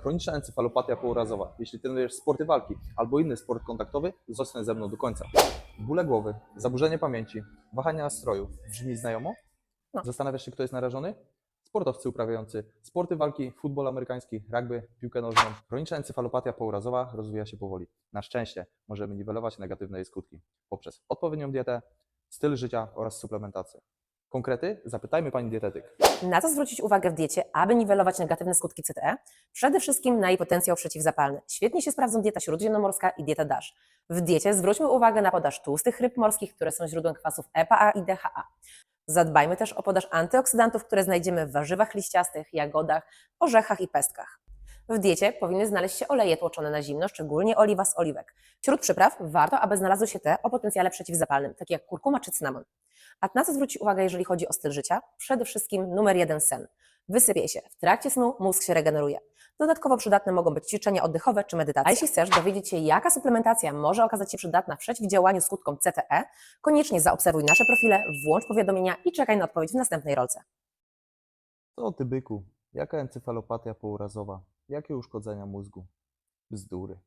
chroniczna encefalopatia pourazowa. Jeśli trenujesz sporty walki albo inny sport kontaktowy, zostań ze mną do końca. Bóle głowy, zaburzenie pamięci, wahania nastroju. Brzmi znajomo? No. Zastanawiasz się, kto jest narażony? Sportowcy uprawiający sporty walki, futbol amerykański, rugby, piłkę nożną. Chroniczna encefalopatia pourazowa rozwija się powoli. Na szczęście możemy niwelować negatywne jej skutki poprzez odpowiednią dietę, styl życia oraz suplementację. Konkrety? Zapytajmy pani dietetyk. Na co zwrócić uwagę w diecie, aby niwelować negatywne skutki CTE? Przede wszystkim na jej potencjał przeciwzapalny. Świetnie się sprawdzą dieta śródziemnomorska i dieta DASH. W diecie zwróćmy uwagę na podaż tłustych ryb morskich, które są źródłem kwasów EPA i DHA. Zadbajmy też o podaż antyoksydantów, które znajdziemy w warzywach liściastych, jagodach, orzechach i pestkach. W diecie powinny znaleźć się oleje tłoczone na zimno, szczególnie oliwa z oliwek. Wśród przypraw warto, aby znalazły się te o potencjale przeciwzapalnym, takie jak kurkuma czy cynamon. A na co zwrócić uwagę, jeżeli chodzi o styl życia? Przede wszystkim numer jeden sen. Wysypie się. W trakcie snu mózg się regeneruje. Dodatkowo przydatne mogą być ćwiczenia oddechowe czy medytacja. A jeśli chcesz dowiedzieć się, jaka suplementacja może okazać się przydatna w przeciwdziałaniu skutkom CTE, koniecznie zaobserwuj nasze profile, włącz powiadomienia i czekaj na odpowiedź w następnej rolce. Co ty byku? Jaka encefalopatia pourazowa? Jakie uszkodzenia mózgu? Bzdury.